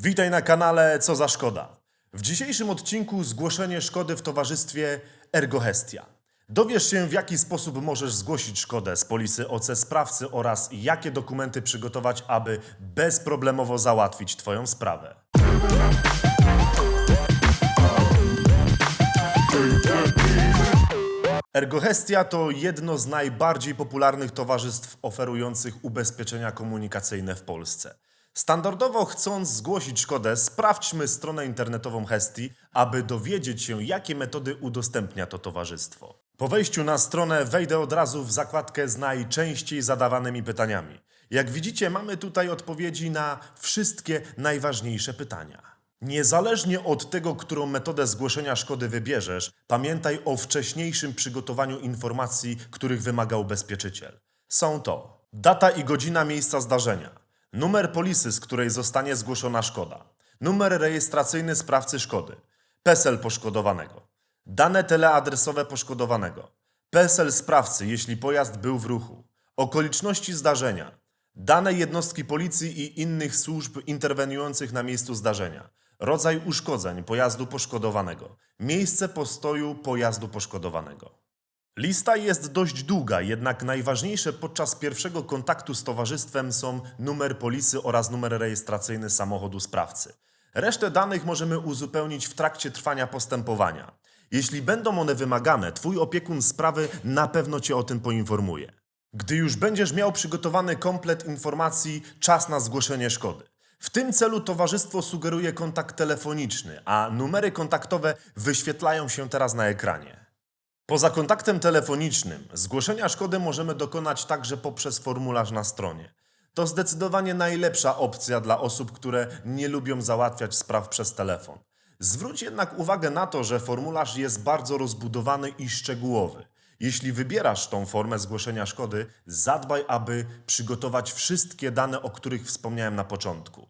Witaj na kanale Co za Szkoda. W dzisiejszym odcinku zgłoszenie szkody w towarzystwie Ergohestia. Dowiesz się, w jaki sposób możesz zgłosić szkodę z polisy OC sprawcy oraz jakie dokumenty przygotować, aby bezproblemowo załatwić Twoją sprawę. Ergohestia to jedno z najbardziej popularnych towarzystw oferujących ubezpieczenia komunikacyjne w Polsce. Standardowo chcąc zgłosić szkodę, sprawdźmy stronę internetową Hestii, aby dowiedzieć się, jakie metody udostępnia to towarzystwo. Po wejściu na stronę wejdę od razu w zakładkę z najczęściej zadawanymi pytaniami. Jak widzicie, mamy tutaj odpowiedzi na wszystkie najważniejsze pytania. Niezależnie od tego, którą metodę zgłoszenia szkody wybierzesz, pamiętaj o wcześniejszym przygotowaniu informacji, których wymaga ubezpieczyciel. Są to data i godzina miejsca zdarzenia, numer polisy, z której zostanie zgłoszona szkoda, numer rejestracyjny sprawcy szkody, PESEL poszkodowanego, dane teleadresowe poszkodowanego, PESEL sprawcy, jeśli pojazd był w ruchu, okoliczności zdarzenia, dane jednostki policji i innych służb interweniujących na miejscu zdarzenia, rodzaj uszkodzeń pojazdu poszkodowanego, miejsce postoju pojazdu poszkodowanego. Lista jest dość długa, jednak najważniejsze podczas pierwszego kontaktu z towarzystwem są numer polisy oraz numer rejestracyjny samochodu sprawcy. Resztę danych możemy uzupełnić w trakcie trwania postępowania. Jeśli będą one wymagane, Twój opiekun sprawy na pewno Cię o tym poinformuje. Gdy już będziesz miał przygotowany komplet informacji, czas na zgłoszenie szkody. W tym celu towarzystwo sugeruje kontakt telefoniczny, a numery kontaktowe wyświetlają się teraz na ekranie. Poza kontaktem telefonicznym, zgłoszenia szkody możemy dokonać także poprzez formularz na stronie. To zdecydowanie najlepsza opcja dla osób, które nie lubią załatwiać spraw przez telefon. Zwróć jednak uwagę na to, że formularz jest bardzo rozbudowany i szczegółowy. Jeśli wybierasz tą formę zgłoszenia szkody, zadbaj, aby przygotować wszystkie dane, o których wspomniałem na początku.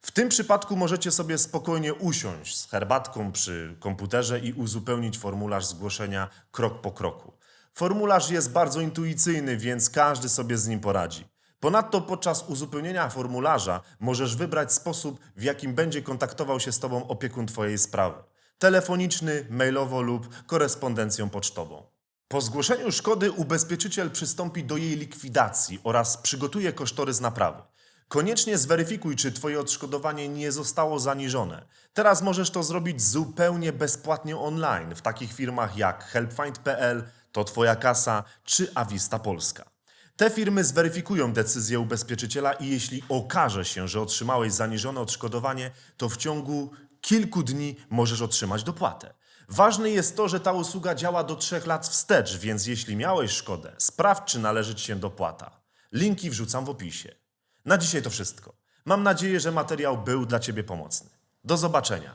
W tym przypadku możecie sobie spokojnie usiąść z herbatką przy komputerze i uzupełnić formularz zgłoszenia krok po kroku. Formularz jest bardzo intuicyjny, więc każdy sobie z nim poradzi. Ponadto podczas uzupełnienia formularza możesz wybrać sposób, w jakim będzie kontaktował się z Tobą opiekun Twojej sprawy. Telefoniczny, mailowo lub korespondencją pocztową. Po zgłoszeniu szkody ubezpieczyciel przystąpi do jej likwidacji oraz przygotuje kosztorys naprawy. Koniecznie zweryfikuj, czy Twoje odszkodowanie nie zostało zaniżone. Teraz możesz to zrobić zupełnie bezpłatnie online w takich firmach jak helpfind.pl, To Twoja Kasa czy Avista Polska. Te firmy zweryfikują decyzję ubezpieczyciela i jeśli okaże się, że otrzymałeś zaniżone odszkodowanie, to w ciągu kilku dni możesz otrzymać dopłatę. Ważne jest to, że ta usługa działa do 3 lat wstecz, więc jeśli miałeś szkodę, sprawdź, czy należy Ci się dopłata. Linki wrzucam w opisie. Na dzisiaj to wszystko. Mam nadzieję, że materiał był dla Ciebie pomocny. Do zobaczenia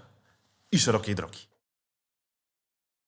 i szerokiej drogi.